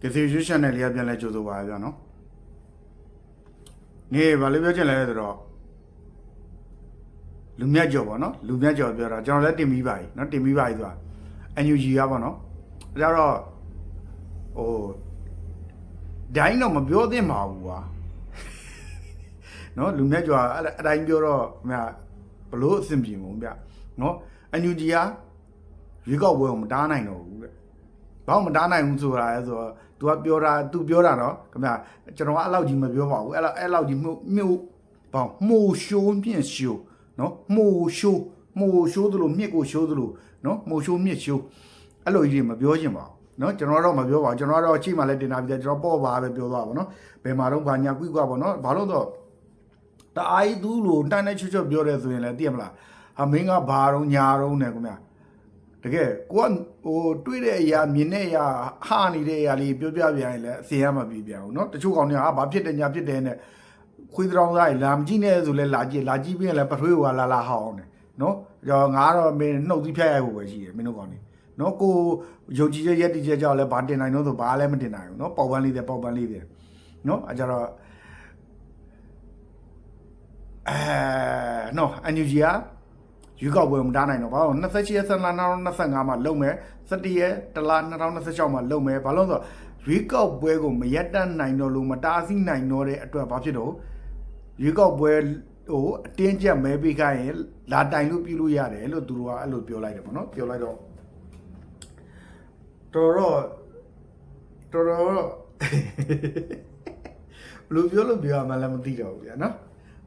ကစီရွှေ channel လေးကပြန်လဲကြိုဆိုပါရဗျာနော်နေဘာလို့ပြောချင်လဲဆိုတော့လူမြတ်ကျော်ပေါ့နော်လူမြတ်ကျော်ပြောတာကျွန်တော်လည်းတင်ပြီးပါပြီနော်တင်ပြီးပါပြီဆိုတာ NUG ကပေါ့နော်ဒါကြတော့ဟိုဒိုင်းတော့မပြောသင့်ပါဘူးကွာနော်လူမြတ်ကျော်ကအဲ့အတိုင်းပြောတော့မြတ်ဘလို့အဆင်ပြေမုံဗျနော် NUG ကရွေးကောက်ပွဲကိုမတားနိုင်တော့ဘူးတဲ့ ဘာမှမတားနိုင်ဘူးဆိုတာလဲဆိုတော့ तू ကပြောတာ तू ပြောတာနော်ခင်ဗျာကျွန်တော်ကအဲ့လောက်ကြီးမပြောပါဘူးအဲ့လောက်အဲ့လောက်ကြီးမှုမြို့ဘောင်မှုရှိုးမြင့်ရှိုးနော်မှုရှိုးမှုရှိုးသလိုမြင့်ကိုရှိုးသလိုနော်မှုရှိုးမြင့်ရှိုးအဲ့လိုကြီးတွေမပြောချင်ပါဘူးနော်ကျွန်တော်တော့မပြောပါဘူးကျွန်တော်တော့အချိန်မှလည်းတင်တာပြီးတယ်ကျွန်တော်ပေါ့ပါပဲပြောသွားပါဘောနော်ဘယ်မှာတော့ဘာညာကွိကွာပေါ့နော်ဘာလို့တော့တအားကြီးသူ့လိုတန်းတဲ့ချွတ်ချွတ်ပြောတယ်ဆိုရင်လည်းသိရမလားဟာမင်းကဘာတော့ညာတော့နဲ့ခင်ဗျာ တကယ်ကိုကဟိုတွေးတဲ့အရာမြင်တဲ့အရာဟာနေတဲ့အရာလေးပြောပြပြန်ရင်လည်းအစင်ရမပြပြန်ဘူးเนาะတချို့ကောင်တွေကဟာဘာဖြစ်တယ်ညာဖြစ်တယ်နဲ့ခွေးတောင်သားကြီးလာမကြည့်နဲ့ဆိုလဲလာကြည့်လာကြည့်ပြီးရင်လည်းပထွေးကလာလာဟောင်းတယ်เนาะကြောငါကတော့မင်းနှုတ်သီးဖြတ်ရိုက်ဖို့ပဲရှိတယ်မင်းတို့ကောင်နေเนาะကိုယုံကြည်ချက်ရက်တည်ချက်ကြောင့်လည်းဘာတင်နိုင်တော့ဆိုဘာလည်းမတင်နိုင်ဘူးเนาะပေါက်ပန်းလေးတယ်ပေါက်ပန်းလေးတယ်เนาะအဲကြတော့အဲနော်အန်ယူဂျီက ရွေးကောက်ပွဲမတားနိုင်တော့ဘာလို့28ရက်ဆက်လာ2025မှာလုပ်မယ်17ရက်တလား2026မှာလုပ်မယ်ဘာလို့လဲဆိုတော့ရွေးကောက်ပွဲကိုမရက်တတ်နိုင်တော့လို့မတားဆီးနိုင်တော့တဲ့အတွက်ဘာဖြစ်တော့ရွေးကောက်ပွဲဟိုအတင်းကျပ်မဲပေးခိုင်းရင်လာတိုင်လို့ပြုလို့ရတယ်လို့သူတို့ကအဲ့လိုပြောလိုက်တယ်ပေါ့နော်ပြောလိုက်တော့တော်တော့တော်တော့ဘယ်လိုပြောလို့ပြောရမှလည်းမသိတော့ဘူးဗျာနော်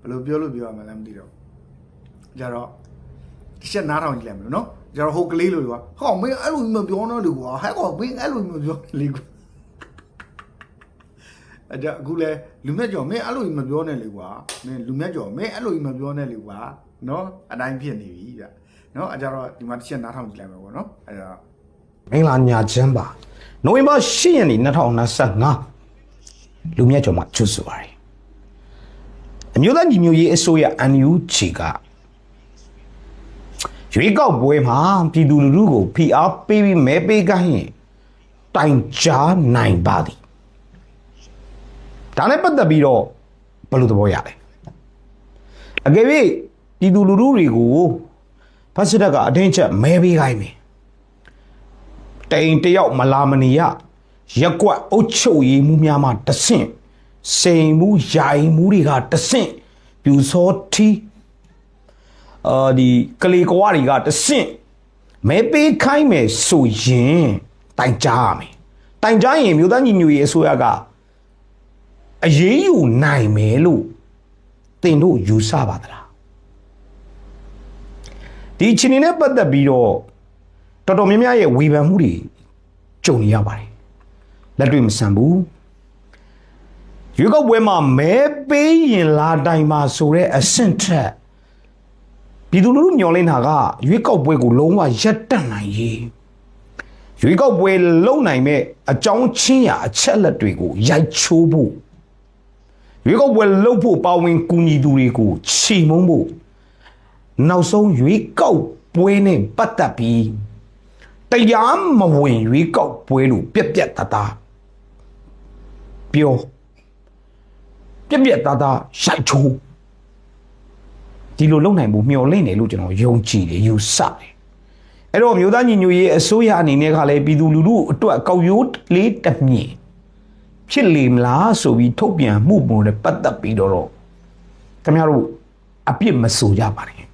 ဘယ်လိုပြောလို့ပြောရမှလည်းမသိတော့ဘူးကြတော့ ဒီချက်နားထောင်ကြည့်လိုက်မယ်နော်ကျွန်တော်ဟိုကလေးလိုကွာဟောမင်းအဲ့လိုမပြောတော့လေကွာဟဲ့ကွာမင်းအဲ့လိုမပြောလေကွာအဲ့ဒါအခုလဲလူမြတ်ကျော်မင်းအဲ့လိုမပြောနဲ့လေကွာမင်းလူမြတ်ကျော်မင်းအဲ့လိုမပြောနဲ့လေကွာနော်အတိုင်းဖြစ်နေပြီဗျနော်အဲ့ကြတော့ဒီမှာတစ်ချက်နားထောင်ကြည့်လိုက်မယ်ပေါ့နော်အဲ့ဒါမင်္ဂလာညာချမ်းပါနိုဝင်ဘာ10ရက်နေ့2025လူမြတ်ကျော်မှာချွတ်ဆိုပါရယ်အမျိုးသားညီညွတ်ရေးအစိုးရ NUG က ရွေးကောက်ပွဲမှာပြည်သူလူထုကိုဖိအားပေးပြီးမဲပေးခိုင်းရင်တိုင်ကြားနိုင်ပါသည်ဒါနဲ့ပတ်သက်ပြီးတော့ဘယ်လိုသဘောရလဲအကယ်၍ပြည်သူလူထုတွေကိုဖက်စစ်တပ်ကအတင်းချက်မဲပေးခိုင်းမယ်တိန်တယောက်မလာမနေရရက်ကွက်အုတ်ချုပ်ရေးမှုများမှတဆင့်စိန်မှုယာယီမှုတွေကတဆင့်ပြူစောထီ အာဒီကလေးကွားတွေကတဆင့်မဲပေးခိုင်းမယ်ဆိုရင်တိုင်ကြားရမယ်တိုင်ကြားရင်မြို့သားညီညွတ်ရေးအစိုးရကအရေးယူနိုင်မယ်လို့တင်တို့ယူဆပါသလားဒီအချင်းနဲ့ပတ်သက်ပြီးတော့တော်တော်များများရဲ့ဝေဖန်မှုတွေကြုံနေရပါတယ်လက်တွေ့မဆန်ဘူးရွေးကောက်ပွဲမှာမဲပေးရင်လာတိုင်မှာဆိုတဲ့အဆင့်ထက် ပြည်သူလူထုမျှော်လင့်တာကရွေးကောက်ပွဲကိုလုံးဝရပ်တန့်နိုင်ရေးရွေးကောက်ပွဲလုံနိုင်မဲ့အကြောင်းချင်းရာအချက်လက်တွေကိုရိုက်ချိုးဖို့ရွေးကောက်ပွဲလုံဖို့ပါဝင်ကူညီသူတွေကိုချီမုံဖို့နောက်ဆုံးရွေးကောက်ပွဲနဲ့ပတ်သက်ပြီးတရားမဝင်ရွေးကောက်ပွဲလို့ပြက်ပြက်သားသားပြောပြက်ပြက်သားသားရိုက်ချိုး ဒီလိုလုပ်နိုင်ဖို့မျှော်လင့်တယ်လို့ကျွန်တော်ယုံကြည်တယ်ယူဆတယ်အဲ့တော့မြို့သားညီညွတ်ရေးအစိုးရအနေနဲ့ကလည်းပြည်သူလူထုအတွက်ကောက်ရိုးလေးတစ်မြင့်ဖြစ်လေမလားဆိုပြီးထုတ်ပြန်မှုပုံနဲ့ပတ်သက်ပြီးတော့ခင်ဗျားတို့အပြစ်မဆိုကြပါနဲ့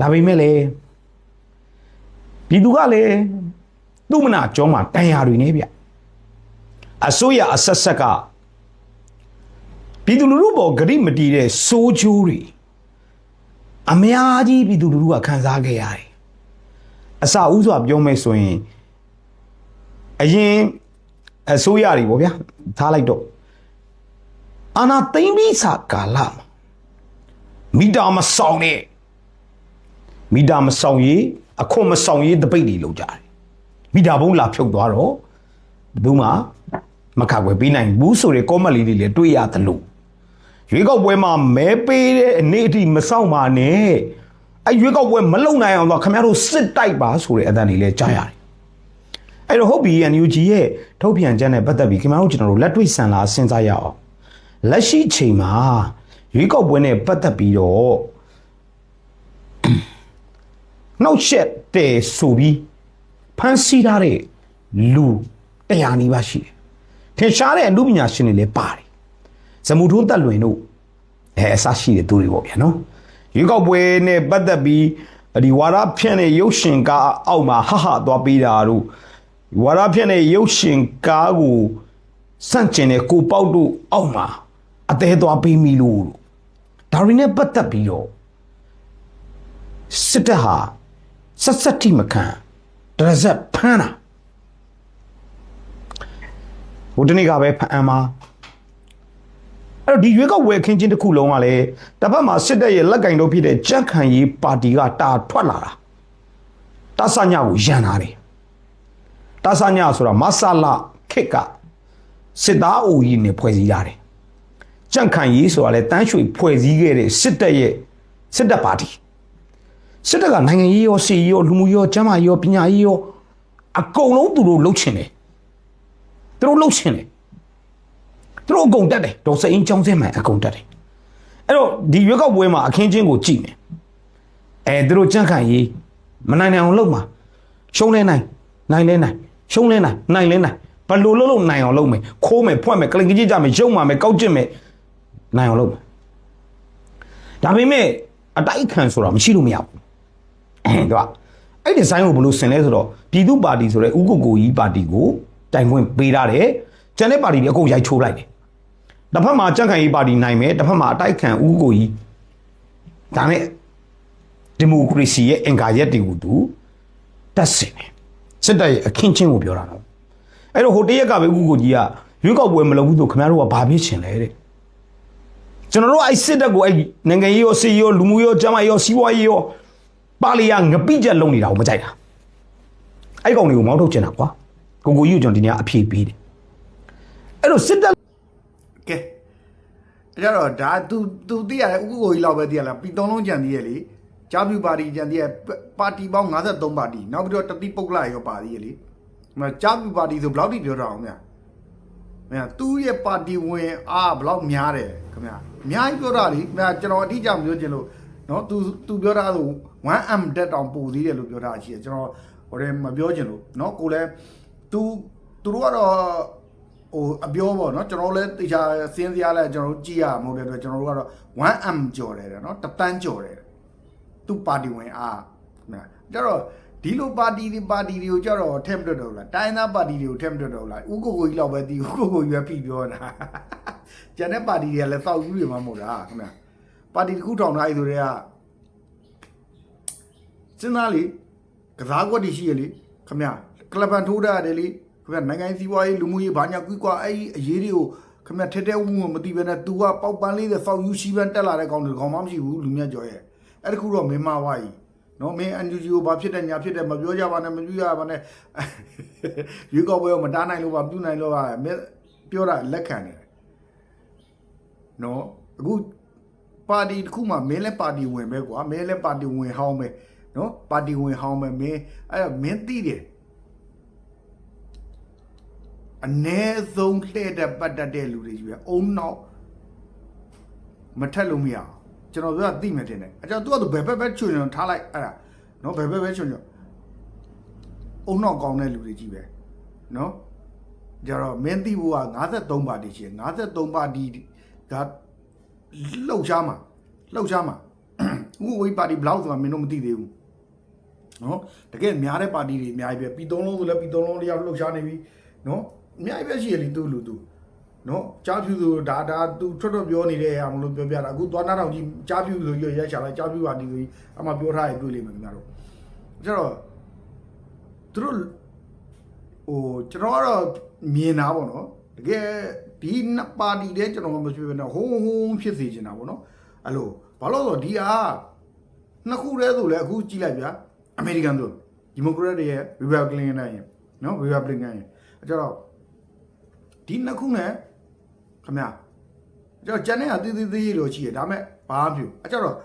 ဒါပေမဲ့လည်းပြည်သူကလည်းသူ့မနာကြောမှာတန်ရာတွေနေဗျအစိုးရအဆက်ဆက်က ပြည်သူလူထုပေါ်ဂရိမတီးတဲ့စိုးချိုးတွေအများကြီးပြည်သူလူထုကခံစားခဲ့ရတယ်အစဦးစွာပြောမယ်ဆိုရင်အရင်အစိုးရတွေပေါ့ဗျာထားလိုက်တော့အာနာသိမ့်ပြီးစာကာလမှာမိတာမဆောင်နဲ့မီတာမဆောင်ရေးအခွန်မဆောင်ရေးတပိတ်တွေလုပ်ကြတယ်မီတာဘုံလာဖြုတ်သွားတော့ဘယ်သူမှမခက်ွယ်ပေးနိုင်ဘူးဆိုတဲ့ကောမက်လေးတွေလည်းတွေ့ရတယ်လို့ ရွေးကောက်ပွဲမှာမဲပေးတဲ့အနေအထိမဆောင်ပါနဲ့အဲရွေးကောက်ပွဲမလုံနိုင်အောင်တော့ခင်ဗျားတို့စစ်တိုက်ပါဆိုတဲ့အတန်တွေလည်းကြားရတယ်အဲ့တော့ဟုတ်ပြီ NUG ရဲ့ထုတ်ပြန်ချက်နဲ့ပတ်သက်ပြီးခင်ဗျားတို့ကျွန်တော်တို့လက်တွေ့ဆန်လာစဉ်းစားရအောင်လက်ရှိချိန်မှာရွေးကောက်ပွဲနဲ့ပတ်သက်ပြီးတော့နှောက်ရှက်တယ်ဆိုပြီးဖန်ဆီးထားတဲ့လူတရားနီးပါးရှိတယ်ထင်ရှားတဲ့အမှုပညာရှင်တွေလည်းပါတယ် ဇမူထုံးတက်လွင်တို့အဲအစရှိတဲ့သူတွေပေါ့ဗျာနော်ရွေးကောက်ပွဲနဲ့ပတ်သက်ပြီးဒီဝါရဖြန့်တဲ့ရုပ်ရှင်ကားအောက်မှာဟဟသွားပေးတာတို့ဝါရဖြန့်တဲ့ရုပ်ရှင်ကားကိုစန့်ကျင်တဲ့ကိုပေါက်တို့အောက်မှာအသေးသွားပေးမိလို့ဒါတွေနဲ့ပတ်သက်ပြီးတော့စစ်တပ်ဟာဆက်ဆက်တိမခံတရဇက်ဖမ်းတာဟိုတနေ့ကပဲဖမ်းမှာ အဲ့တော့ဒီရွေးကောက်ဝယ်ခင်းချင်းတစ်ခုလုံးကလည်းတစ်ဖက်မှာစစ်တပ်ရဲ့လက်ကင်တော့ဖြစ်တဲ့ကြက်ခံရေးပါတီကတာထွက်လာတာတဆညကိုရန်လာတယ်တဆညဆိုတာမဆလာခစ်ကစစ်သားအိုကြီးနဲ့ဖွဲ့စည်းရတယ်ကြက်ခံရေးဆိုတာလည်းတန်းရွှေဖွဲ့စည်းခဲ့တဲ့စစ်တပ်ရဲ့စစ်တပ်ပါတီစစ်တပ်ကနိုင်ငံရေးရောစီရေးရောလူမှုရေးရောကျန်းမာရေးရောပညာရေးရောအကုန်လုံးသူတို့လှုပ်ချင်တယ်သူတို့လှုပ်ချင်တယ် သူတို့အကုန်တက်တယ်ဒေါ်စအင်းចောင်းစင်းမှန်အကုန်တက်တယ်အဲ့တော့ဒီရွက်ကောက်ပွဲမှာအခင်းချင်းကိုကြည့်မယ်အဲသူတို့ကြန့်ခိုင်ရေးမနိုင်နိုင်အောင်လုပ်မှာရှုံးလဲနိုင်နိုင်လဲနိုင်ရှုံးလဲနိုင်နိုင်လဲနိုင်ဘယ်လိုလုပ်လို့နိုင်အောင်လုပ်မယ်ခိုးမယ်ဖွက်မယ်ကလင်ကြီးကြမယ်ရုံမှာမယ်ကောက်ကျစ်မယ်နိုင်အောင်လုပ်မယ်ဒါပေမဲ့အတိုက်ခံဆိုတာမရှိလို့မရဘူးအဲတော့အဲ့ဒီဇိုင်းကိုဘယ်လိုဆင်လဲဆိုတော့ပြည်သူပါတီဆိုတဲ့ဥက္ကုကိုကြီးပါတီကိုတိုင်ခွင့်ပေးထားတယ်ကျန်တဲ့ပါတီတွေအကုန်ရိုက်ချိုးလိုက်တယ် တစ်ဖက်မှာကြန့်ခိုင်ရေးပါတီနိုင်မယ်တစ်ဖက်မှာအတိုက်ခံဥက္ကုကိုကြီးဒါနဲ့ဒီမိုကရေစီရဲ့အင်္ဂါရက်တွေကိုသူတက်ဆင်တယ်စစ်တပ်ရဲ့အခင်းချင်းကိုပြောတာတော့အဲ့တော့ဟိုတရက်ကပဲဥက္ကုကိုကြီးကရွေးကောက်ပွဲမလုပ်ဘူးဆိုခင်ဗျားတို့ကဘာဖြစ်ချင်လဲတဲ့ကျွန်တော်တို့အဲ့စစ်တပ်ကိုအဲ့နိုင်ငံရေးရောစီရောလူမှုရောကျန်းမာရေးရောစီးပွားရေးရောပါလီယာငပိချက်လုံနေတာကိုမကြိုက်တာအဲ့ကောင်တွေကိုမောင်းထုတ်ချင်တာကွာကိုကိုကြီးကိုကျွန်တော်ဒီနေ့အဖြေပေးတယ်အဲ့တော့စစ်တပ်ကဲအဲ့ ကြတော့ဒါ तू तू သိရတယ်ဥက္ကိုကြီးလောက်ပဲသိရလားပြည်သုံးလုံးကြံသေးရဲ့လေကြားပြူပါတီကြံသေးရဲ့ပါတီပေါင်း53ပါတီနောက်ပြီးတော့တတိပုဂ္ဂလရောပါတီရဲ့လေဒီမှာကြားပြူပါတီဆိုဘယ်လောက်ထိပြောတာအောင်ဗျာမြတ်သူ့ရဲ့ပါတီဝင်အားဘယ်လောက်များတယ်ခင်ဗျာအများကြီးပြောတာလေခင်ဗျာကျွန်တော်အတိအကျမပြောချင်လို့နော် तू तू ပြောတာဆို 1M တက်တောင်ပိုသေးတယ်လို့ပြောတာရှိတယ်ကျွန်တော်ဟိုတည်းမပြောချင်လို့နော်ကိုလည်း तू သူတို့ကတော့ ဟိုအပြောပေါ့နော်ကျွန်တော်တို့လည်းတေချာစင်းစရာလဲကျွန်တော်တို့ကြည့်ရမှာမဟုတ်တဲ့အတွက်ကျွန်တော်တို့ကတော့ 1M ကျော်တယ်တဲ့နော်တပန်းကျော်တယ်သူပါတီဝင်အားနော်ကြတော့ဒီလိုပါတီဒီပါတီတွေကိုကြတော့ထက်မတွတ်တော့ဘူးလားတိုင်းသားပါတီတွေကိုထက်မတွတ်တော့ဘူးလားဥကိုကိုကြီးလောက်ပဲတီဥကိုကိုကြီးပဲဖိပြောတာကျန်တဲ့ပါတီတွေကလည်းစောက်ယူတွေမှမဟုတ်တာခင်ဗျာပါတီတစ်ခုထောင်ထားရဆိုတဲ့ကစဉ်းစားလေကစားကွက်တွေရှိရလေခင်ဗျာကလပ်ပန်ထိုးတာရတယ်လေ ခင်ဗျာနိုင်ငံရေးစီးပွားရေးလူမှုရေးဘာညာကွီကွာအဲ့ဒီအရေးတွေကိုခင်ဗျာထဲထဲဝုံဝုံမသိဘဲနဲ့ तू ကပေါက်ပန်းလေးတဲ့စောက်ယူရှိပန်းတက်လာတဲ့ကောင်တွေကောင်မှမရှိဘူးလူမြတ်ကျော်ရဲ့အဲ့ဒီခုတော့မင်းမဝါကြီးနော်မင်းအန်ဂျူဂျီကိုဘာဖြစ်တဲ့ညာဖြစ်တဲ့မပြောကြပါနဲ့မပြရပါနဲ့ရွေးကောက်ပွဲကိုမတားနိုင်လို့ပါပြုနိုင်လို့ပါမင်းပြောတာလက်ခံနေတယ်နော်အခုပါတီတစ်ခုမှမင်းလည်းပါတီဝင်ပဲကွာမင်းလည်းပါတီဝင်ဟောင်းပဲနော်ပါတီဝင်ဟောင်းပဲမင်းအဲ့ဒါမင်းသိတယ် အ ਨੇ ဆုံးလှည့်တဲ့ပတ်တတ်တဲ့လူတွေကြီးပဲအုံနောက်မထက်လို့မရအောင်ကျွန်တော်ပြောတာသိမယ်တင်တယ်အကြောင်းသူကသူဘယ်ဘက်ဘက်ချွန်ချွန်ထားလိုက်အဲ့ဒါနော်ဘယ်ဘက်ဘက်ချွန်ချွန်အုံနောက်ကောင်းတဲ့လူတွေကြီးပဲနော်ကြတော့မင်းသိဖို့က53ပါတီရှိတယ်53ပါတီကလှုပ်ရှားမှာလှုပ်ရှားမှာဥပဝိပါတီဘလောက်ဆိုတာမင်းတို့မသိသေးဘူးနော်တကယ်များတဲ့ပါတီတွေအများကြီးပဲပြည်သုံးလုံးဆိုလည်းပြည်သုံးလုံးတယောက်လှုပ်ရှားနေပြီနော် အများကြီးပဲရှိရလေသူ့လူသူနော်ကြားဖြူဆိုဒါဒါသူထွက်ထွက်ပြောနေတဲ့အရာမလို့ပြောပြတာအခုသွားနာတော်ကြီးကြားဖြူဆိုရရက်ချလိုက်ကြားဖြူပါတီဆိုကြီးအမှပြောထားရတွေ့လိမ့်မယ်ခင်ဗျားတို့ကျတော့သူတို့ဟိုကျွန်တော်ကတော့မြင်တာပေါ့နော်တကယ်ဒီနှစ်ပါတီတဲ့ကျွန်တော်မဖြစ်ဘဲနဲ့ဟိုးဟိုးဖြစ်စေချင်တာပေါ့နော်အဲ့လိုဘာလို့လဲဆိုတော့ဒီအားနှစ်ခုတည်းဆိုလဲအခုကြည့်လိုက်ဗျာအမေရိကန်ဆိုဒီမိုကရက်တွေရဲ့ Republican နဲ့နော် Republican ရဲ့အဲ့ကျတော့ ဒီနှစ်ခုနဲ့ခမရကျွန်တော်ကျန်တဲ့ဟာသေးသေးသေးလို့ရှိရဒါမဲ့ဘာမှမဖြစ်အဲ့ကျတော့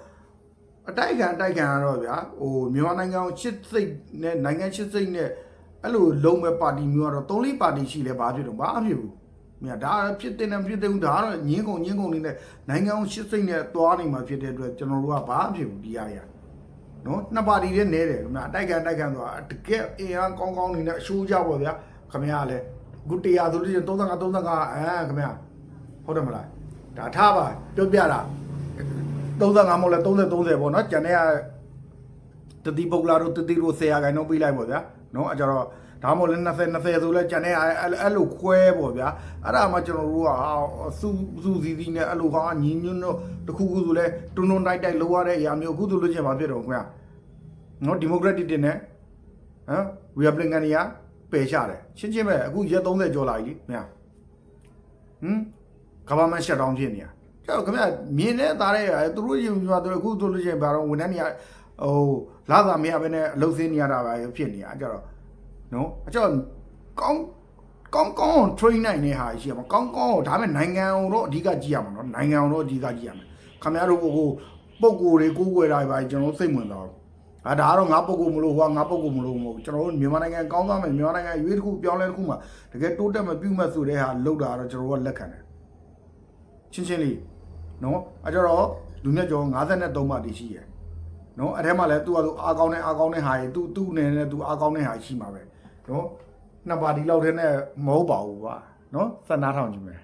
အတိုက်ခံအတိုက်ခံကတော့ဗျာဟိုမြန်မာနိုင်ငံကိုချစ်စိတ်နဲ့နိုင်ငံချစ်စိတ်နဲ့အဲ့လိုလုံးမဲ့ပါတီမျိုးကတော့၃လေးပါတီရှိလဲဘာဖြစ်တော့ဘာအဖြစ်ဘူးမြတ်ဒါဖြစ်တဲ့နဲ့ဖြစ်တဲ့ဘူးဒါကတော့ညင်းကုန်ညင်းကုန်နေနဲ့နိုင်ငံအောင်ရှစ်စိတ်နဲ့သွားနေမှာဖြစ်တဲ့အတွက်ကျွန်တော်တို့ကဘာအဖြစ်ဘူးဒီအရာနော်နှစ်ပါတီလည်းနဲတယ်ခင်ဗျအတိုက်ခံတိုက်ခံသွားတကယ်အင်အားကောင်းကောင်းနေနဲ့အရှိုးကြပါဗျာခင်ဗျားလည်း အခုတရားဆိုလို့ရှိရင်35 35အဲခင်ဗျာဟုတ်တယ်မလားဒါထားပါပြောပြတာ35မဟုတ်လဲ30 30ပေါ့နော်ကျန်တဲ့ကတတိပုတ်လာတို့တတိတို့ဆရာခိုင်တော့ပြီးလိုက်ပေါ့ဗျာနော်အဲကြတော့ဒါမှမဟုတ်လဲ20 20ဆိုလဲကျန်တဲ့အဲ့အဲ့လိုခွဲပေါ့ဗျာအဲ့ဒါမှကျွန်တော်တို့ကဟာစူစူစီစီနဲ့အဲ့လိုဟာညီညွတ်တော့တခုခုဆိုလဲတွန်းတွန်းတိုက်တိုက်လိုရတဲ့အရာမျိုးအခုဆိုလို့ချင်းမဖြစ်တော့ခင်ဗျာနော်ဒီမိုကရက်တစ်တင်နဲ့ဟမ်ရီပဘလင်ကန်တွေက ပယ်ချတယ်ရှင်းချင်းပဲအခုရက်30ကျော်လာပြီခင်ဗျာဟမ်ကမ္ဘာမရှက်တောင်းဖြစ်နေရကျတော့ခင်ဗျာမြင်တဲ့သားတဲ့သူတို့ရင်ပြောသူအခုဆိုလို့ချင်းဘာတော့ဝန်ထမ်းတွေကဟိုလာသာမရဘဲနဲ့အလုပ်စင်းနေရတာပဲဖြစ်နေရအဲ့ကြတော့နော်အဲ့ကြတော့ကောင်းကောင်းကောင်း train နိုင်တဲ့ဟာရှိရမှာကောင်းကောင်းဒါပေမဲ့နိုင်ငံအောင်တော့အဓိကကြည့်ရမှာနော်နိုင်ငံအောင်တော့အဓိကကြည့်ရမှာခင်ဗျားတို့ဟိုပုံကိုယ်တွေကိုးကွယ်တာပဲကျွန်တော်စိတ်ဝင်တော့ အာဒါကတော့ငါပုံကိုယ်မလို့ဟိုကငါပုံကိုယ်မလို့မဟုတ်ကျွန်တော်တို့မြန်မာနိုင်ငံကောင်းသွားမယ်မြန်မာနိုင်ငံရွေးတစ်ခုပြောင်းလဲတစ်ခုမှာတကယ်တိုးတက်မပြုတ်မဆိုတဲ့ဟာလောက်တာတော့ကျွန်တော်တို့ကလက်ခံတယ်ချင်းချင်းလေးနော်အဲ့ကြတော့လူမြတ်ကျော်53ပါတီရှိရယ်နော်အဲ့ထဲမှာလည်းသူကသူအားကောင်းတဲ့အားကောင်းတဲ့ဟာကြီးသူသူ့အနေနဲ့သူအားကောင်းတဲ့ဟာရှိမှာပဲနော်နှစ်ပါတီလောက်ထဲနဲ့မဟုတ်ပါဘူးကွာနော်စနာထောင်ကြည့်မယ်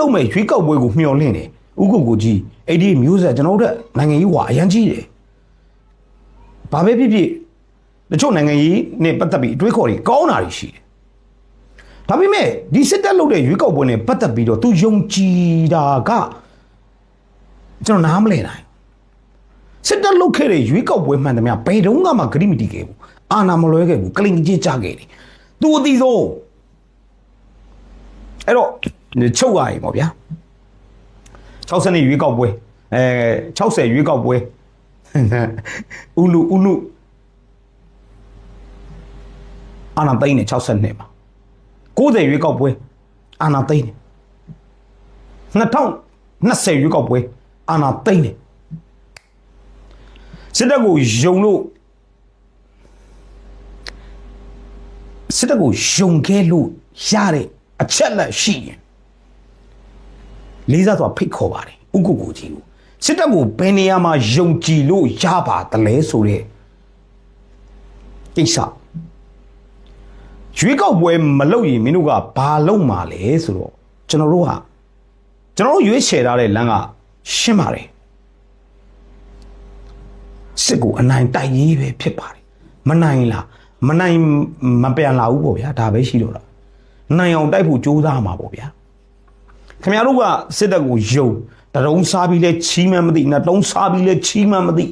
လုံးမဲ့ရွေးကောက်ပွဲကိုမျှော်လင့်တယ်ဥက္ကုကိုကြီးအဲ့ဒီမျိုးဆက်ကျွန်တော်တို့နိုင်ငံရေးဝါအရန်ကြီးတယ် ဘာပဲဖြစ်ဖြစ်တချို့နိုင်ငံရေးနဲ့ပတ်သက်ပြီးအတွေးခေါ်တွေကောင်းတာတွေရှိတယ်ဒါပေမဲ့ဒီစစ်တပ်လုပ်တဲ့ရွေးကောက်ပွဲနဲ့ပတ်သက်ပြီးတော့သူယုံကြည်တာကကျွန်တော်နားမလည်နိုင်စစ်တပ်လုပ်ခဲ့တဲ့ရွေးကောက်ပွဲမှန်သမျှဘယ်တုန်းကမှဂရိမတီခဲ့ဘူးအာနာမလွဲခဲ့ဘူးကလင်ကြီးကြခဲ့တယ်သူအသီးဆုံးအဲ့တော့ချုပ်ရရင်ပေါ့ဗျာ60နှစ်ရွေးကောက်ပွဲအဲ60ရွေးကောက်ပွဲ ဥလူဥလူအာနာသိန်းနဲ့60နှစ်မှာ90ရွေးကောက်ပွဲအာနာသိန်းနဲ့2020ရွေးကောက်ပွဲအာနာသိန်းနဲ့စစ်တပ်ကိုယုံလို့စစ်တပ်ကိုယုံခဲ့လို့ရတဲ့အချက်လက်ရှိရင်လေးစားစွာဖိတ်ခေါ်ပါတယ်ဥက္ကုကိုကြီးကို စစ်တပ်ကိုဘယ်နေရာမှာယုံကြည်လို့ရပါတလဲဆိုတဲ့ကိစ္စရွေးကောက်ပွဲမလုပ်ရင်မင်းတို့ကဘာလုပ်မှာလဲဆိုတော့ကျွန်တော်တို့ကကျွန်တော်တို့ရွေးချယ်ထားတဲ့လမ်းကရှင်းပါတယ်စစ်ကိုအနိုင်တိုက်ရေးပဲဖြစ်ပါတယ်မနိုင်လားမနိုင်မပြန်လာဘူးပေါ့ဗျာဒါပဲရှိတော့တာနိုင်အောင်တိုက်ဖို့ကြိုးစားမှာပေါ့ဗျာခင်ဗျားတို့ကစစ်တပ်ကိုယုံ တရုံးစားပြီးလဲချီးမှန်းမသိနှတုံးစားပြီးလဲချီးမှန်းမသိ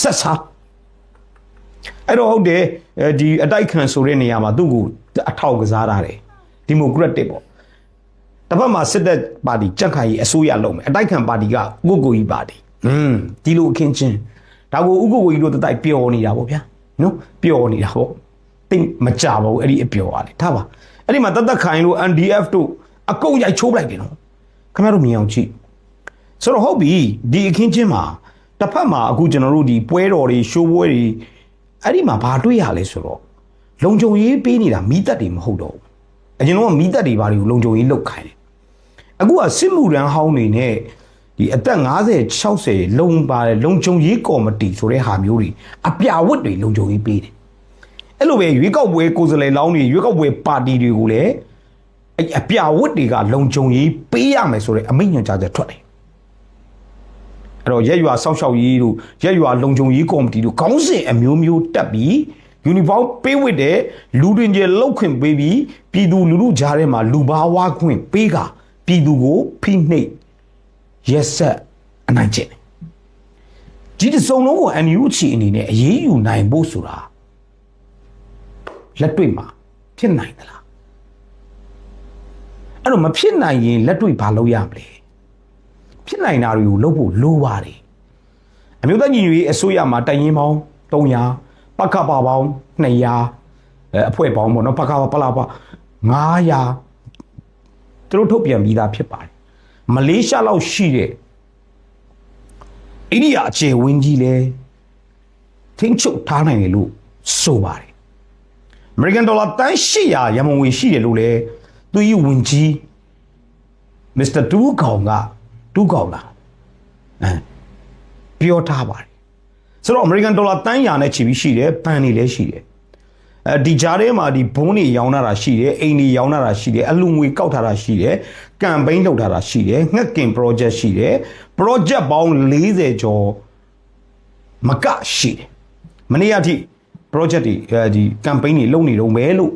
ဆက်စားအဲ့တော့ဟုတ်တယ်အဲဒီအတိုက်ခံဆိုတဲ့နေရာမှာသူ့ကိုအထောက်ကစားထားတယ်ဒီမိုကရက်တစ်ပေါ့တစ်ဖက်မှာစစ်တပ်ပါတီကြက်ခိုင်ကြီးအစိုးရလုပ်မယ်အတိုက်ခံပါတီကဥက္ကိုကြီးပါတီอืมဒီလိုအခင်းချင်းဒါကိုဥက္ကိုကြီးတို့တတိုက်ပျော်နေတာပေါ့ဗျာနော်ပျော်နေတာပေါ့တိတ်မကြပါဘူးအဲ့ဒီအပျော်ပါလေထားပါအဲ့ဒီမှာတသက်ခိုင်လို့ NDF တို့အကုတ်ရိုက်ချိုးပလိုက်တယ်နော်ခင်ဗျားတို့မြင်အောင်ကြည့် ဆိုတော့ဟုတ်ပြီဒီအခင်းချင်းမှာတစ်ဖက်မှာအခုကျွန်တော်တို့ဒီပွဲတော်တွေရှိုးပွဲတွေအဲ့ဒီမှာဘာတွေ့ရလဲဆိုတော့လုံခြုံရေးပေးနေတာမိသက်တွေမဟုတ်တော့ဘူးအရင်တော့မိသက်တွေဘာတွေကိုလုံခြုံရေးလောက်ခိုင်းတယ်အခုကစစ်မှုရန်ဟောင်းနေနဲ့ဒီအသက်50 60လုံပါတယ်လုံခြုံရေးကော်မတီဆိုတဲ့ဟာမျိုးတွေအပြာဝတ်တွေလုံခြုံရေးပေးတယ်အဲ့လိုပဲရွေးကောက်ပွဲကိုယ်စားလှယ်လောင်းတွေရွေးကောက်ပွဲပါတီတွေကိုလည်းအဲ့အပြဝတ်တွေကလုံခြုံရေးပေးရမယ်ဆိုတဲ့အမိန့်ညွှန်ကြားချက်ထွက်တယ် အဲ့တော့ရက်ရွာစောင့်ရှောက်ရေးတို့ရက်ရွာလုံခြုံရေးကော်မတီတို့ခေါင်းစဉ်အမျိုးမျိုးတက်ပြီးယူနီဖောင်းပေးဝတ်တဲ့လူတွင်ကျလောက်ခွင့်ပေးပြီးပြည်သူလူထုကြားထဲမှာလူဘာဝခွင့်ပေးကပြည်သူကိုဖိနှိပ်ရက်ဆက်အနိုင်ကျင့်တယ်ဒီတစ်စုံလုံးကို NUG အနေနဲ့အရေးယူနိုင်ဖို့ဆိုတာလက်တွေ့မှာဖြစ်နိုင်သလားအဲ့တော့မဖြစ်နိုင်ရင်လက်တွေ့ဘာလုပ်ရမလဲ ဖြစ်နိုင်တာတွေကိုလုပ်ဖို့လိုပါတယ်အမျိုးသားညီညွတ်ရေးအစိုးရမှာတိုင်ရင်ပေါင်း300ပကပပေါင်း200အဲအဖွဲ့ပေါင်းပေါ့နော်ပကပပလာပ900သူတို့ထုတ်ပြန်ပြီးသားဖြစ်ပါတယ်မလေးရှားလောက်ရှိတဲ့အိန္ဒိယအခြေဝင်းကြီးလဲထင်းချုပ်ထားနိုင်တယ်လို့ဆိုပါတယ်အမေရိကန်ဒေါ်လာတန်း800ရန်ပုံငွေရှိတယ်လို့လေသူကြီးဝင်ကြီးမစ္စတာတူးကောင်က တူးကောင်လားအဲပြောထားပါတယ်ဆိုတော့အမေရိကန်ဒေါ်လာတန်းရာနဲ့ချီပြီးရှိတယ်ပန်နေလည်းရှိတယ်အဲဒီကြားထဲမှာဒီဘုန်းတွေရောင်းလာတာရှိတယ်အိမ်တွေရောင်းလာတာရှိတယ်အလူငွေကောက်ထားတာရှိတယ်ကမ်ပိန်းလုပ်ထားတာရှိတယ်ငှက်ကင် project ရှိတယ် project ပေါင်း40ကျော်မကရှိတယ်မနေ့ကအထိ project တွေအဲဒီ campaign တွေလုပ်နေတော့မဲလို့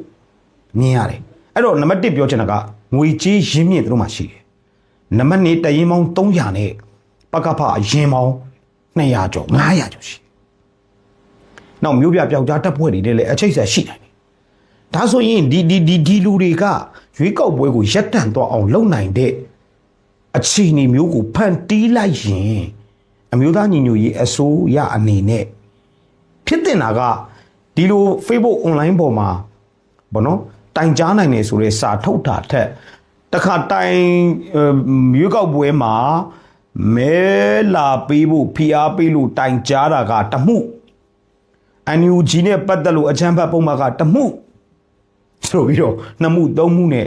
မြင်ရတယ်အဲ့တော့နံပါတ်1ပြောချင်တာကငွေကြေးရင်းမြစ်တို့မှာရှိတယ် နံပါတ်2တရင်ပေါင်း300နဲ့ပကဖအရင်ပေါင်း200ကျော်900ကျော်ရှိတယ်နောက်မျိုးပြပျောက်ကြားတက်ပွဲတွေလည်းအချိတ်ဆက်ရှိတယ်ဒါဆိုရင်ဒီဒီဒီဒီလူတွေကရွေးကောက်ပွဲကိုရပ်တန့်သွားအောင်လုပ်နိုင်တဲ့အခြေအနေမျိုးကိုဖန်တီးလိုက်ရင်အမျိုးသားညီညွတ်ရေးအစိုးရအနေနဲ့ဖြစ်တင်တာကဒီလို Facebook online ပေါ်မှာဘောနော်တိုင်ကြားနိုင်နေဆိုတဲ့စာထုတ်တာထက် တခါတိုင်ရွေးကောက်ပွဲမှာမဲလာပေးဖို့ဖိအားပေးလို့တိုင်ကြားတာကတမှု NUG နဲ့ပတ်သက်လို့အချမ်းဖတ်ပုံမှာကတမှုဆိုပြီးတော့နှစ်မှုသုံးမှုနဲ့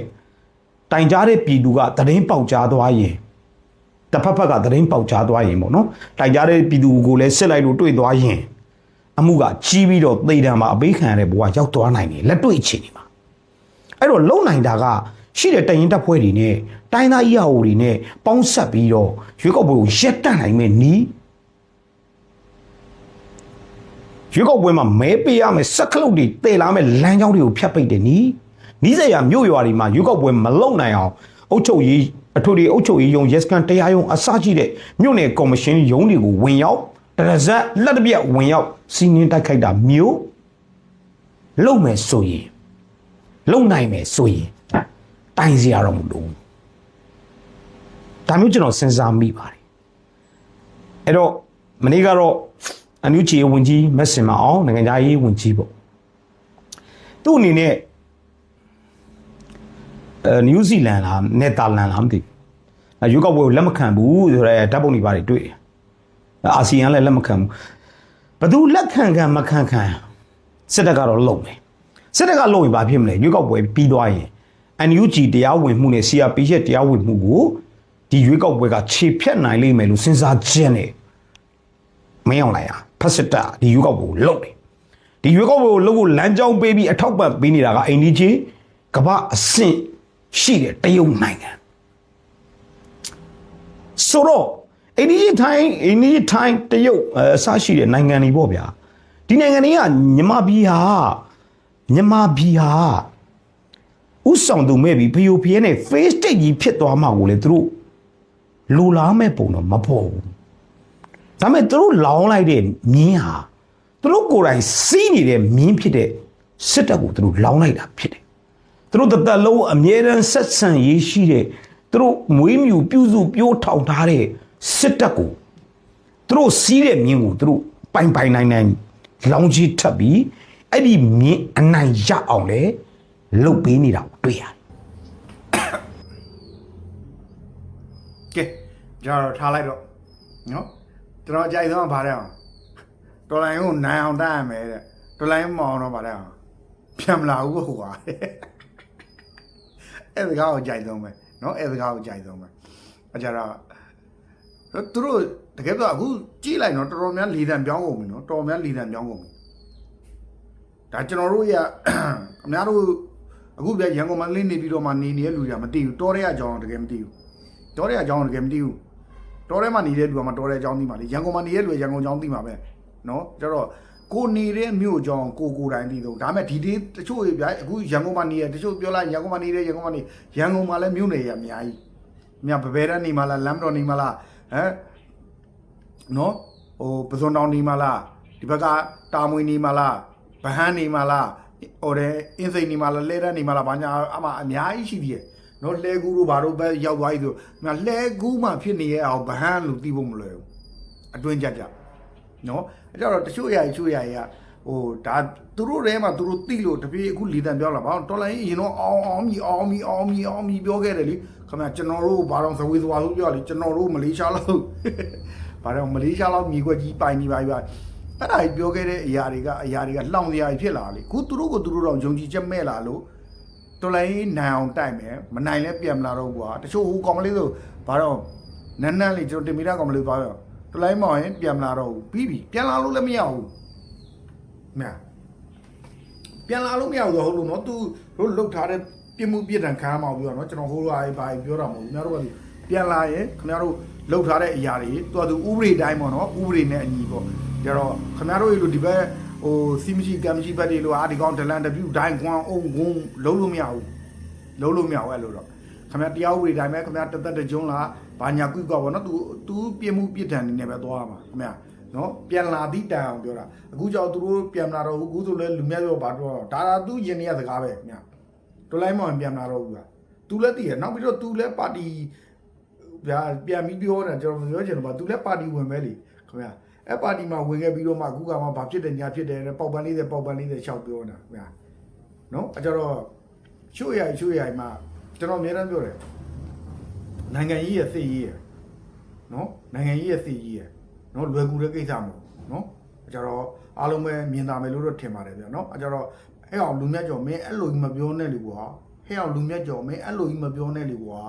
တိုင်ကြားတဲ့ပြည်သူကသတင်းပေါက်ကြားသွားရင်တစ်ဖက်ဖက်ကသတင်းပေါက်ကြားသွားရင်ပေါ့နော်တိုင်ကြားတဲ့ပြည်သူကိုလည်းစစ်လိုက်လို့တွေ့သွားရင်အမှုကကြီးပြီးတော့သေတံမှာအပေးခံရတဲ့ဘဝရောက်သွားနိုင်တယ်လက်တွေ့အခြေအနေမှာအဲ့တော့လုံနိုင်တာက ရှိတဲ့တရင်တပ်ဖွဲ့တွေနဲ့တိုင်းသားအရာအိုတွေနဲ့ပေါင်းဆက်ပြီးတော့ရွေးကောက်ပွဲကိုရက်တန့်နိုင်မဲ့နီးရွေးကောက်ပွဲမှာမဲပေးရမယ်စက်ကလုတ်တွေတည်လာမယ်လမ်းကြောင်းတွေကိုဖျက်ပိတ်တယ်နီးနီးစရာမြို့ရွာတွေမှာရွေးကောက်ပွဲမလုံနိုင်အောင်အုပ်ချုပ်ရေးအထွေထွေအုပ်ချုပ်ရေးယုံရက်စကန်တရားယုံအစရှိတဲ့မြို့နယ်ကော်မရှင်ယုံတွေကိုဝင်ရောက်တရဇက်လက်တစ်ပြက်ဝင်ရောက်စီးနင်းတိုက်ခိုက်တာမျိုးလုံမယ်ဆိုရင်လုံနိုင်မယ်ဆိုရင် တိုင်စီရတော့မလို့ဒါမျိုးကျွန်တော်စဉ်းစားမိပါတယ်အဲ့တော့မနေ့ကတော့အန်ယူချီဝင်ကြီးမက်ဆင်မအောင်နိုင်ငံသားရေးဝင်ကြီးပေါ့သူ့အနေနဲ့အဲနယူးဇီလန်လားနယ်သာလန်လားမသိဘူးအဲယူကောက်ပွဲကိုလက်မခံဘူးဆိုတော့ဓာတ်ပုံတွေပါတယ်တွေ့တယ်အာဆီယံလည်းလက်မခံဘူးဘယ်သူလက်ခံခံမခံခံစစ်တပ်ကတော့လုံမယ်စစ်တပ်ကလုံရင်ဘာဖြစ်မလဲရွေးကောက်ပွဲပြီးသွားရင် NUG တရားဝင်မှုနဲ့ CRP ရဲ့တရားဝင်မှုကိုဒီရွေးကောက်ပွဲကခြေဖြတ်နိုင်လိမ့်မယ်လို့စဉ်းစားခြင်းနဲ့မင်းအောင်လိုက်ရဖက်စစ်တပ်ဒီရွေးကောက်ပွဲကိုလုံတယ်ဒီရွေးကောက်ပွဲကိုလုံဖို့လမ်းကြောင်းပေးပြီးအထောက်ပံ့ပေးနေတာကအိန္ဒိချင်းကမ္ဘာအဆင့်ရှိတဲ့တရုတ်နိုင်ငံဆိုတော့အိန္ဒိယထိုင်းအိန္ဒိယထိုင်းတရုတ်အအစရှိတဲ့နိုင်ငံတွေပေါ့ဗျာဒီနိုင်ငံတွေကမြန်မာပြည်ဟာမြန်မာပြည်ဟာ ဥဆောင်သူမဲ့ပြီးဖျို့ဖျဲနဲ့ face တိတ်ကြီးဖြစ်သွားမှာကိုလေသူတို့လူလားမဲ့ပုံတော့မပေါ်ဘူးဒါပေမဲ့သူတို့လောင်းလိုက်တဲ့မြင်းဟာသူတို့ကိုယ်တိုင်စီးနေတဲ့မြင်းဖြစ်တဲ့စစ်တပ်ကိုသူတို့လောင်းလိုက်တာဖြစ်တယ်သူတို့တစ်သက်လုံးအမြဲတမ်းဆက်ဆံရေးရှိတဲ့သူတို့မွေးမြူပြုစုပြိုးထောင်ထားတဲ့စစ်တပ်ကိုသူတို့စီးတဲ့မြင်းကိုသူတို့ပိုင်ပိုင်နိုင်နိုင်လောင်းကြီးထပ်ပြီးအဲ့ဒီမြင်းအနိုင်ရအောင်လေ လုတ်ပေးနေတာကိုတွေ့ရတယ်ကဲကျွန်တော်ထားလိုက်တော့နော်ကျွန်တော်အကြိုက်ဆုံးကဗါတဲ့အောင်တော်လိုင်းကိုနိုင်အောင်တတ်ရမယ်တဲ့တော်လိုင်းမအောင်တော့ဗါတဲ့အောင်ပြန်မလာဘူးဟိုကအဲ့ဒီကားကိုကြိုက်ဆုံးပဲနော်အဲ့ဒီကားကိုကြိုက်ဆုံးပဲအကြတော့သူတို့တကယ်တော့အခုကြည့်လိုက်နော်တော်တော်များလီတံပြောင်းကုန်ပြီနော်တော်တော်များလီတံပြောင်းကုန်ပြီဒါကျွန်တော်တို့ရအများတို့ အခုပြရန်ကုန်မန္တလေးနေပြီးတော့မှနေနေတဲ့လူတွေကမသိဘူးတော်တဲ့အကြောင်းတကယ်မသိဘူးတော်တဲ့အကြောင်းတကယ်မသိဘူးတော်ထဲမှာနေတဲ့လူကမှတော်တဲ့အကြောင်းသိမှာလေရန်ကုန်မှာနေတဲ့လူကရန်ကုန်အကြောင်းသိမှာပဲနော်ကျတော့ကိုနေတဲ့မြို့အကြောင်းကိုကိုယ်တိုင်သိတော့ဒါပေမဲ့ဒီဒီတချို့တွေဗျာအခုရန်ကုန်မှာနေရတချို့ပြောလိုက်ရန်ကုန်မှာနေတဲ့ရန်ကုန်မှာနေရန်ကုန်မှာလည်းမြို့နေရအများကြီးမြတ်ဗဘဲတန်းနေမှာလားလမ်းမတော်နေမှာလားဟမ်နော်ဟိုပဇွန်တောင်နေမှာလားဒီဘက်ကတာမွေနေမှာလားဗဟန်းနေမှာလား ဟိုတဲ့အင်းစိန်နေမှာလားလဲတန်းနေမှာလားဘာညာအမှအများကြီးရှိသေးတယ်နော်လှဲကူးတို့ဘာတို့ပဲရောက်သွားပြီဆိုငါလှဲကူးမှဖြစ်နေရအောင်ဗဟန်းလို့သိဖို့မလွယ်ဘူးအတွင်းကြကြနော်အဲကြတော့တချို့အရာတချို့အရာတွေကဟိုဒါသူတို့ထဲမှာသူတို့သိလို့တပြေးအခုလီတန်ပြောလာဘာလို့တော်လိုင်းရင်တော့အောင်အောင်မြည်အောင်မြည်အောင်မြည်အောင်မြည်ပြောခဲ့တယ်လေခင်ဗျာကျွန်တော်တို့ဘာတော့သဝေသဝါလို့ပြောလေကျွန်တော်တို့မလေးရှားလောက်ဘာတော့မလေးရှားလောက်မြည်ခွက်ကြီးပိုင်နေပါပြီ အဲ့ဒါကြီးပြောခဲ့တဲ့အရာတွေကအရာတွေကလောင်စရာကြီးဖြစ်လာလေခုသူတို့ကိုသူတို့တော့ယုံကြည်ချက်မဲ့လာလို့တော်လိုင်းနိုင်အောင်တိုက်မယ်မနိုင်လဲပြန်မလာတော့ဘူးကွာတချို့ဟိုကောင်မလေးဆိုဘာတော့နန်းနန်းလေးကျွန်တော်တင်မိတာကောင်မလေးပါတော့တော်လိုင်းမောင်ရင်ပြန်မလာတော့ဘူးပြီးပြီပြန်လာလို့လည်းမရဘူးမြတ်ပြန်လာလို့မရဘူးဆိုဟုတ်လို့နော်သူတို့လုတ်ထားတဲ့ပြစ်မှုပြစ်ဒဏ်ခံရမှာပြောတော့ကျွန်တော်ဟိုလိုအားဘာပြောတာမဟုတ်ဘူးခင်ဗျားတို့ကပြန်လာရင်ခင်ဗျားတို့လုတ်ထားတဲ့အရာတွေသူကသူဥပဒေတိုင်းပေါ့နော်ဥပဒေနဲ့အညီပေါ့ ကြတော့ခင်ဗျားတို့ရေလို့ဒီဘက်ဟိုစီမရှိကမ်မရှိဘက်တွေလို့အာဒီကောင်ဒလန်တပြူဒိုင်းကွမ်အုံဂုံလုံးလို့မရဘူးလုံးလို့မရဘူးအဲ့လိုတော့ခင်ဗျားတရားဥပဒေတိုင်းပဲခင်ဗျားတသက်တကြုံလားဘာညာကွိကောပေါ့နော်သူသူပြစ်မှုပြစ်ဒဏ်နေနဲ့ပဲသွားရမှာခင်ဗျာနော်ပြန်လာသည့်တိုင်အောင်ပြောတာအခုကြောင့်သူတို့ပြန်လာတော့အခုဆိုလဲလူမြတ်ရောဘာတော့ဒါသာသူယင်နေရစကားပဲခင်ဗျာတော်လိုက်မောင်ပြန်လာတော့ဘူးကသူလည်းတည်ရနောက်ပြီးတော့သူလည်းပါတီဗျာပြန်ပြီးပြောတယ်ကျွန်တော်ပြောချင်တော့ပါသူလည်းပါတီဝင်ပဲလေခင်ဗျာ အဲ့ပါတီမှာဝင်ခဲ့ပြီးတော့မှအခုကမှဘာဖြစ်တယ်ညာဖြစ်တယ်ပေါက်ပန်းလေးတွေပေါက်ပန်းလေးတွေရှောက်ပြောနေတာခင်ဗျာနော်အကြတော့ချို့ရိုင်ချို့ရိုင်မှာကျွန်တော်အများအားပြောတယ်နိုင်ငံကြီးရဲ့စိတ်ကြီးရဲ့နော်နိုင်ငံကြီးရဲ့စိတ်ကြီးရဲ့နော်လွယ်ကူတဲ့ကိစ္စမဟုတ်ဘူးနော်အကြတော့အားလုံးပဲမြင်သာမယ်လို့တော့ထင်ပါတယ်ဗျာနော်အကြတော့အဲ့အောင်လူမြတ်ကျော်မင်းအဲ့လိုကြီးမပြောနဲ့လေကွာဟဲ့အောင်လူမြတ်ကျော်မင်းအဲ့လိုကြီးမပြောနဲ့လေကွာ